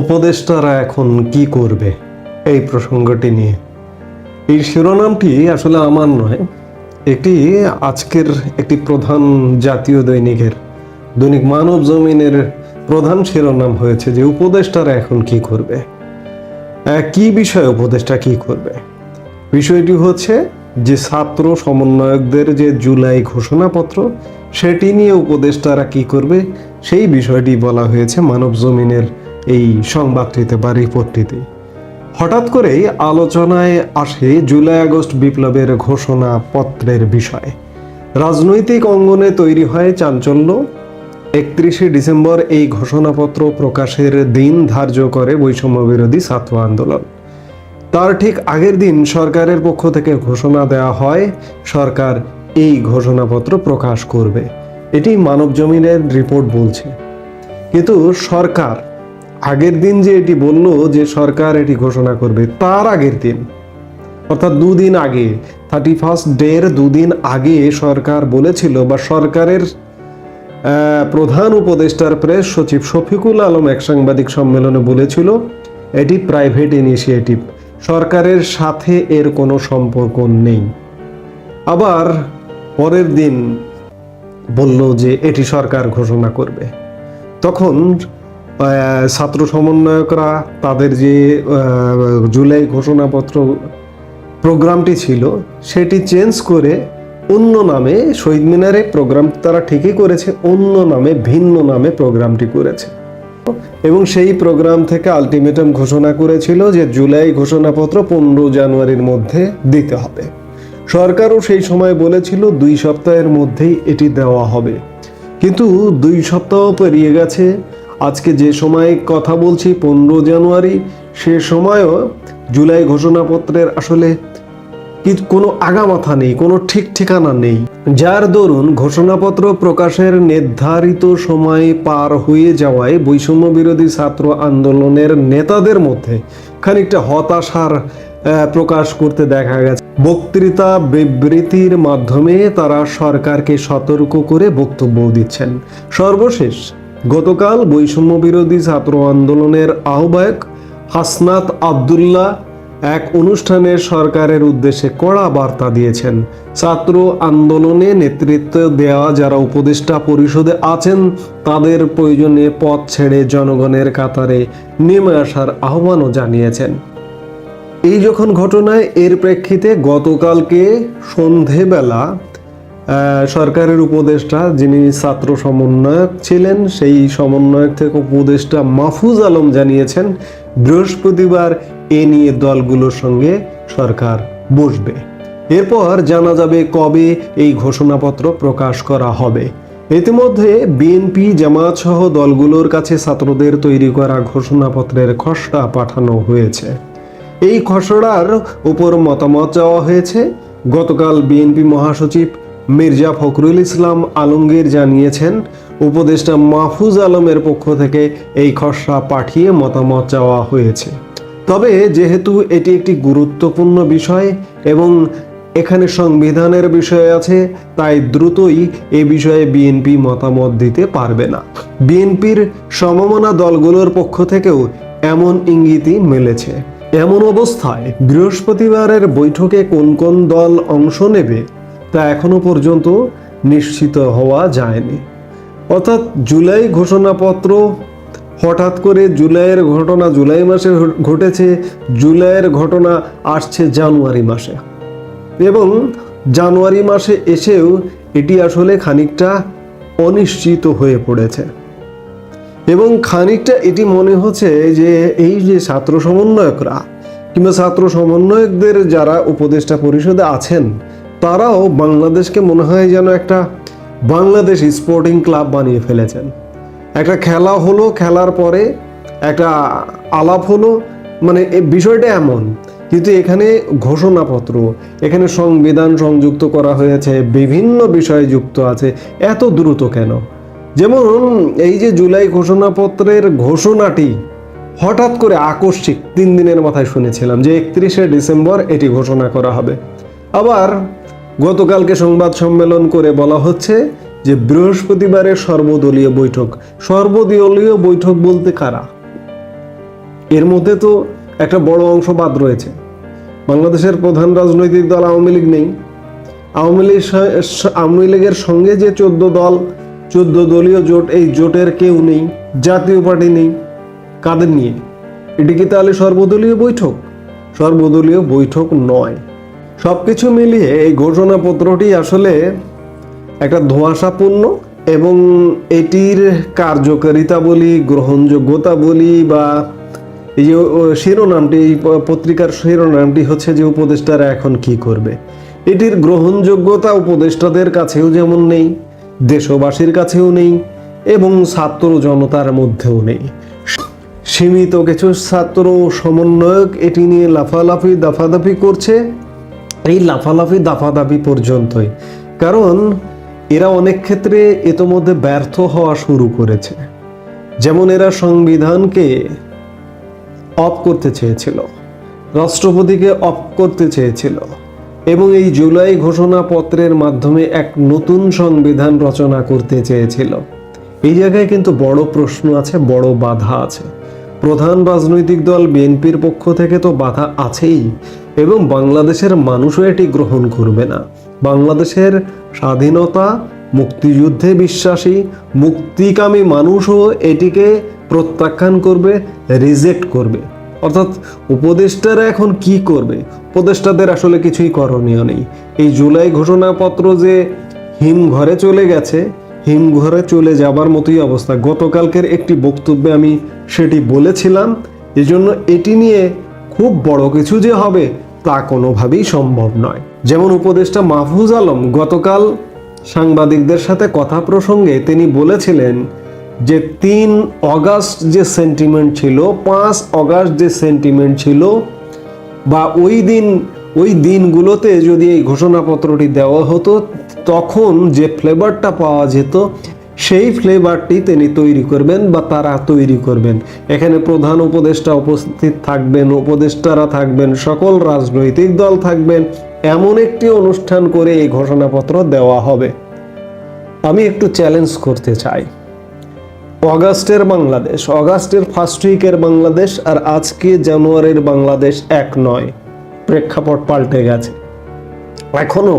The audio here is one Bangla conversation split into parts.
উপদেষ্টারা এখন কি করবে? এই প্রসঙ্গটি নিয়ে। এই শিরোনামটি আসলে আমার নয় একটি আজকের একটি প্রধান জাতীয় দৈনিকের, দৈনিক মানব জমিনের প্রধান শিরোনাম হয়েছে যে উপদেষ্টারা এখন কি করবে? কি বিষয়ে উপদেষ্টা কি করবে? বিষয়টি হচ্ছে যে ছাত্র সমন্বয়কদের যে জুলাই ঘোষণাপত্র, সেটি নিয়ে উপদেষ্টারা কি করবে? সেই বিষয়টি বলা হয়েছে মানব জমিনের এই সংবাদটিতে বা রিপোর্টটিতে। হঠাৎ করেই আলোচনায় আসে জুলাই আগস্ট বিপ্লবের ঘোষণাপত্রের বিষয়। রাজনৈতিক অঙ্গনে তৈরি হয় চাঞ্চল্য। একত্রিশে ডিসেম্বর এই ঘোষণাপত্র প্রকাশের দিন ধার্য করে বৈষম্য বিরোধী ছাত্র আন্দোলন। তার ঠিক আগের দিন সরকারের পক্ষ থেকে ঘোষণা দেওয়া হয়, সরকার এই ঘোষণাপত্র প্রকাশ করবে। এটি মানব জমিনের রিপোর্ট বলছে। কিন্তু সরকার আগের দিন যে এটি বলল যে সরকার এটি ঘোষণা করবে, তার আগের দিন। অর্থাৎ দুদিন আগে থার্টি ফার্স্ট ডের দুদিন আগে সরকার বলেছিল বা সরকারের প্রধান উপদেষ্টার প্রেস সচিব শফিকুল আলম এক সাংবাদিক সম্মেলনে বলেছিল, এটি প্রাইভেট ইনিশিয়েটিভ সরকারের সাথে এর কোনো সম্পর্ক নেই। আবার পরের দিন বলল যে এটি সরকার ঘোষণা করবে। তখন ছাত্র সমন্বয়করা তাদের যে জুলাই ঘোষণাপত্র প্রোগ্রামটি ছিল, সেটি চেঞ্জ করে অন্য নামে শহীদ মিনারে প্রোগ্রাম তারা ঠিকই করেছে, অন্য নামে ভিন্ন নামে প্রোগ্রামটি করেছে। এবং সেই প্রোগ্রাম থেকে আলটিমেটাম ঘোষণা করেছিল যে জুলাই ঘোষণাপত্র পনেরো জানুয়ারির মধ্যে দিতে হবে। সরকারও সেই সময় বলেছিল দুই সপ্তাহের মধ্যেই এটি দেওয়া হবে। কিন্তু দুই সপ্তাহ পেরিয়ে গেছে আজকে যে সময় কথা বলছি পনেরো জানুয়ারি, সে সময়ও জুলাই ঘোষণাপত্রের আসলে কোনো আগামাথা নেই, কোনো ঠিক ঠিকানা নেই। যার দরুন ঘোষণাপত্র প্রকাশের নির্ধারিত সময় পার হয়ে যাওয়ায় বৈষম্য বিরোধী ছাত্র আন্দোলনের নেতাদের মধ্যে খানিকটা হতাশার প্রকাশ করতে দেখা গেছে। বক্তৃতা বিবৃতির মাধ্যমে তারা সরকারকে সতর্ক করে বক্তব্য দিচ্ছেন। সর্বশেষ গতকাল বৈষম্য বিরোধী ছাত্র আন্দোলনের আহ্বায়ক হাসনাত আবদুল্লাহ এক অনুষ্ঠানে সরকারের উদ্দেশ্যে কড়া বার্তা দিয়েছেন। ছাত্র আন্দোলনে নেতৃত্ব দেওয়া যারা উপদেষ্টা পরিষদে আছেন, তাদের প্রয়োজনে পথ ছেড়ে জনগণের কাতারে নেমে আসার আহ্বানও জানিয়েছেন। এই যখন ঘটনায় এর প্রেক্ষিতে গতকালকে সন্ধেবেলা সরকারের উপদেষ্টা যিনি ছাত্র সমন্বয়ক ছিলেন, সেই সমন্বয়ক থেকে উপদেষ্টা মাহফুজ আলম জানিয়েছেন, বৃহস্পতিবার এ নিয়ে দলগুলোর সঙ্গে সরকার বসবে। এরপর জানা যাবে কবে এই ঘোষণাপত্র প্রকাশ করা হবে। ইতিমধ্যে বিএনপি জামাত সহ দলগুলোর কাছে ছাত্রদের তৈরি করা ঘোষণাপত্রের খসড়া পাঠানো হয়েছে। এই খসড়ার উপর মতামত চাওয়া হয়েছে। গতকাল বিএনপি মহাসচিব মির্জা ফখরুল ইসলাম আলমগীর জানিয়েছেন, উপদেষ্টা মাহফুজ আলমের পক্ষ থেকে এই খসড়া পাঠিয়ে মতামত চাওয়া হয়েছে। তবে যেহেতু এটি একটি গুরুত্বপূর্ণ বিষয় এবং এখানে সংবিধানের বিষয় আছে, তাই দ্রুতই এ বিষয়ে বিএনপি মতামত দিতে পারবে না। বিএনপির সমমনা দলগুলোর পক্ষ থেকেও এমন ইঙ্গিতই মিলেছে। এমন অবস্থায় বৃহস্পতিবারের বৈঠকে কোন কোন দল অংশ নেবে তা এখনও পর্যন্ত নিশ্চিত হওয়া যায়নি। অর্থাৎ জুলাই ঘোষণাপত্র, হঠাৎ করে জুলাইয়ের ঘটনা জুলাই মাসে ঘটেছে, জুলাইয়ের ঘটনা আসছে জানুয়ারি মাসে। এবং জানুয়ারি মাসে এসেও এটি আসলে খানিকটা অনিশ্চিত হয়ে পড়েছে। এবং খানিকটা এটি মনে হচ্ছে যে এই যে ছাত্র সমন্বয়করা কিংবা ছাত্র সমন্বয়কদের যারা উপদেষ্টা পরিষদে আছেন তারাও বাংলাদেশকে মনে হয় যেন একটা বাংলাদেশ স্পোর্টিং ক্লাব বানিয়ে ফেলেছেন। একটা খেলা হলো, খেলার পরে একটা আলাপ হলো মানে বিষয়টা এমন, কিন্তু এখানে ঘোষণাপত্র, এখানে সংবিধান সংযুক্ত করা হয়েছে, বিভিন্ন বিষয় যুক্ত আছে, এত দ্রুত কেন? যেমন এই যে জুলাই ঘোষণাপত্রের ঘোষণাটি হঠাৎ করে আকস্মিক তিন দিনের মাথায় শুনেছিলাম যে একত্রিশে ডিসেম্বর এটি ঘোষণা করা হবে। আবার গতকালকে সংবাদ সম্মেলন করে বলা হচ্ছে যে বৃহস্পতিবারের সর্বদলীয় বৈঠক। সর্বদলীয় বৈঠক বলতে কারা? এর মধ্যে তো একটা বড় অংশ বাদ রয়েছে। বাংলাদেশের প্রধান রাজনৈতিক দল আওয়ামী লীগ নেই। আওয়ামী লীগ আওয়ামী লীগের সঙ্গে যে চোদ্দ দল, চোদ্দ দলীয় জোট, এই জোটের কেউ নেই, জাতীয় পার্টি নেই। কাদের নিয়ে? এটি কি তাহলে সর্বদলীয় বৈঠক? সর্বদলীয় বৈঠক নয়। সবকিছু মিলিয়ে এই ঘোষণাপত্রটি আসলে একটা ধোঁয়াশাপূর্ণ এবং এটির কার্যকারিতা বলি, গ্রহণযোগ্যতা বলি বা এই যে শিরোনামটি এই পত্রিকার শিরোনামটি হচ্ছে যে উপদেষ্টারা এখন কি করবে। এটির গ্রহণযোগ্যতা উপদেষ্টাদের কাছেও যেমন নেই, দেশবাসীর কাছেও নেই এবং ছাত্র জনতার মধ্যেও নেই। সীমিত কিছু ছাত্র সমন্বয়ক এটি নিয়ে লাফালাফি, দাফাদাফি করছে। এই লাফালাফি দাফাদাফি পর্যন্তই। কারণ এরা অনেক ক্ষেত্রে ইতোমধ্যে ব্যর্থ হওয়া শুরু করেছে। যেমন এরা সংবিধানকে অফ করতে চেয়েছিল, রাষ্ট্রপতিকে অফ করতে চেয়েছিল এবং এই জুলাই ঘোষণাপত্রের মাধ্যমে এক নতুন সংবিধান রচনা করতে চেয়েছিল। এই জায়গায় কিন্তু বড় প্রশ্ন আছে, বড় বাধা আছে। প্রধান রাজনৈতিক দল বিএনপির পক্ষ থেকে তো বাধা আছেই। এবং বাংলাদেশের মানুষও এটি গ্রহণ করবে না। বাংলাদেশের স্বাধীনতা, মুক্তিযুদ্ধে বিশ্বাসী, মুক্তিকামী মানুষও এটিকে প্রত্যাখ্যান করবে, রিজেক্ট করবে। অর্থাৎ উপদেষ্টারা এখন কি করবে? উপদেষ্টাদের আসলে কিছুই করণীয় নেই। এই জুলাই ঘোষণাপত্র যে হিমঘরে চলে গেছে, হিমঘরে চলে যাবার মতোই অবস্থা। গতকালকের একটি বক্তব্যে আমি সেটি বলেছিলাম। এজন্য এটি নিয়ে খুব বড় কিছু যে হবে তা কোনোভাবেই সম্ভব নয়। যেমন উপদেষ্টা মাহফুজ আলম গতকাল সাংবাদিকদের সাথে কথা প্রসঙ্গে তিনি বলেছিলেন যে তিন অগাস্ট যে সেন্টিমেন্ট ছিল, পাঁচ অগাস্ট যে সেন্টিমেন্ট ছিল, বা ওই দিন, ওই দিনগুলোতে যদি এই ঘোষণাপত্রটি দেওয়া হতো, তখন যে ফ্লেভারটা পাওয়া যেত সেই ফ্লেভারটি তিনি তৈরি করবেন বা তারা তৈরি করবেন। এখানে প্রধান উপদেষ্টা উপস্থিত থাকবেন, উপদেষ্টারা থাকবেন, সকল রাজনৈতিক দল থাকবেন। এমন একটি অনুষ্ঠান করে এই ঘোষণাপত্র দেওয়া হবে। আমি একটু চ্যালেঞ্জ করতে চাই। অগাস্টের বাংলাদেশ, অগাস্টের ফার্স্ট উইকের বাংলাদেশ আর আজকে জানুয়ারির বাংলাদেশ এক নয়। প্রেক্ষাপট পাল্টে গেছে। এখনও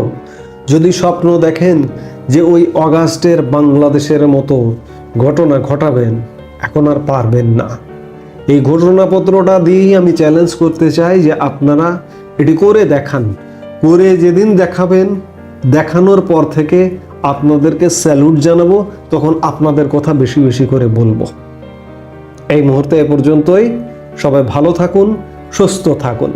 যদি স্বপ্ন দেখেন যে ওই অগাস্টের বাংলাদেশের মতো ঘটনা ঘটাবেন, এখন আর পারবেন না। এই ঘটনাপত্রটা দিয়েই আমি চ্যালেঞ্জ করতে চাই যে আপনারা এটি করে দেখান। করে যেদিন দেখাবেন, দেখানোর পর থেকে আপনাদেরকে স্যালুট জানাব, তখন আপনাদের কথা বেশি বেশি করে বলব। এই মুহূর্তে এ পর্যন্তই। সবাই ভালো থাকুন, সুস্থ থাকুন।